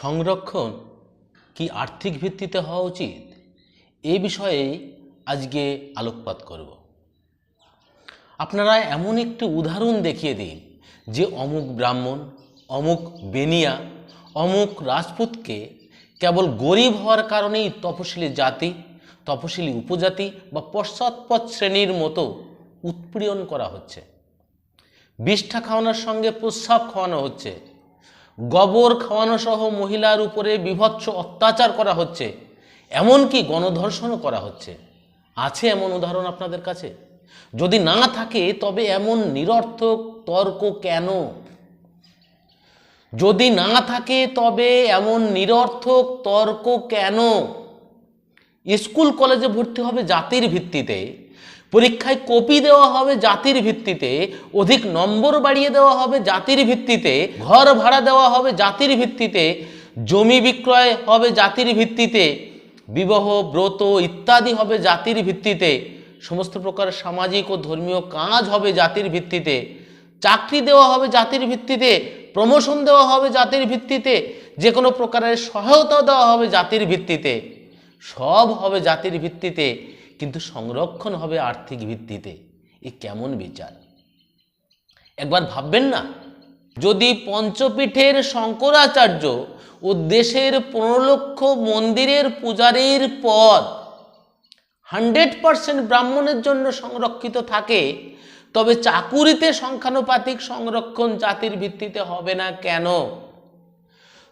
সংরক্ষণ কি আর্থিক ভিত্তিতে হওয়া উচিত? এ বিষয়ে আজকে আলোকপাত করব। আপনারা এমন একটি উদাহরণ দেখিয়ে দিন যে অমুক ব্রাহ্মণ, অমুক বেনিয়া, অমুক রাজপুতকে কেবল গরিব হওয়ার কারণেই তপশিলি জাতি, তপশিলি উপজাতি বা পশ্চাৎপদ শ্রেণির মতো উৎপীড়ন করা হচ্ছে। বিষ্ঠা খাওয়ানোর সঙ্গে প্রস্রাব খাওয়ানো হচ্ছে। গোবর খাওয়ানো সহ মহিলার উপরে বিভৎস অত্যাচার করা হচ্ছে, এমনকি গণধর্ষণও করা হচ্ছে। আছে এমন উদাহরণ আপনাদের কাছে? যদি না থাকে, তবে এমন নিরর্থক তর্ক কেন? যদি না থাকে, তবে এমন নিরর্থক তর্ক কেন? স্কুল কলেজে ভর্তি হবে জাতির ভিত্তিতে পরীক্ষায় কপি দেওয়া হবে জাতির ভিত্তিতে অধিক নম্বর বাড়িয়ে দেওয়া হবে জাতির ভিত্তিতে ঘর ভাড়া দেওয়া হবে জাতির ভিত্তিতে জমি বিক্রয় হবে জাতির ভিত্তিতে বিবাহ ব্রত ইত্যাদি হবে জাতির ভিত্তিতে সমস্ত প্রকার সামাজিক ও ধর্মীয় কাজ হবে জাতির ভিত্তিতে চাকরি দেওয়া হবে জাতির ভিত্তিতে প্রমোশন দেওয়া হবে জাতির ভিত্তিতে যে কোনো প্রকারের সহায়তা দেওয়া হবে জাতির ভিত্তিতে সব হবে জাতির ভিত্তিতে কিন্তু সংরক্ষণ হবে আর্থিক ভিত্তিতে। এ কেমন বিচার? একবার ভাববেন না, যদি পঞ্চপীঠের শঙ্করাচার্য ও দেশের পনেরো লক্ষ মন্দিরের পূজারীর পদ হান্ড্রেড পারসেন্ট ব্রাহ্মণের জন্য সংরক্ষিত থাকে, তবে চাকুরিতে সংখ্যানুপাতিক সংরক্ষণ জাতির ভিত্তিতে হবে না কেন?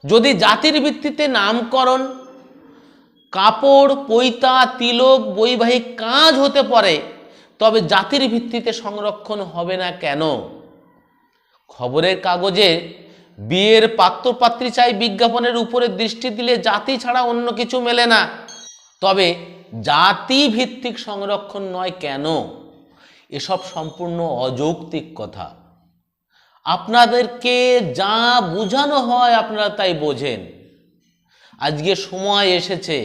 যদি জাতির ভিত্তিতে নামকরণ কাপড়, পৈতা, তিলক, বৈবাহিক কাজ হতে পারে, তবে জাতির ভিত্তিতে সংরক্ষণ হবে না কেন? খবরের কাগজে বিয়ের পাত্রপাত্রী চাই বিজ্ঞাপনের উপরে দৃষ্টি দিলে জাতি ছাড়া অন্য কিছু মেলে না। তবে জাতি ভিত্তিক সংরক্ষণ নয় কেন? এসব সম্পূর্ণ অযৌক্তিক কথা। আপনাদেরকে যা বোঝানো হয় আপনারা তাই বোঝেন। আজকে সময় এসেছে।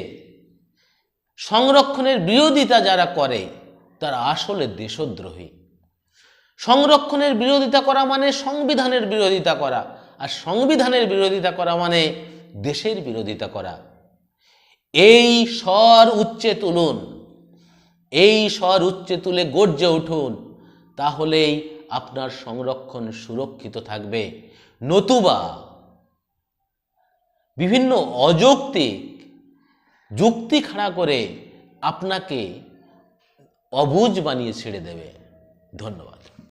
সংরক্ষণের বিরোধিতা যারা করে, তারা আসলে দেশদ্রোহী। সংরক্ষণের বিরোধিতা করা মানে সংবিধানের বিরোধিতা করা, আর সংবিধানের বিরোধিতা করা মানে দেশের বিরোধিতা করা। এই স্বর উচ্চে তুলুন, এই স্বর উচ্চে তুলে গর্জে উঠুন, তাহলেই আপনার সংরক্ষণ সুরক্ষিত থাকবে। নতুবা বিভিন্ন অযৌক্তিক যুক্তি খাড়া করে আপনাকে অবুজ বানিয়ে ছেড়ে দেবে। ধন্যবাদ।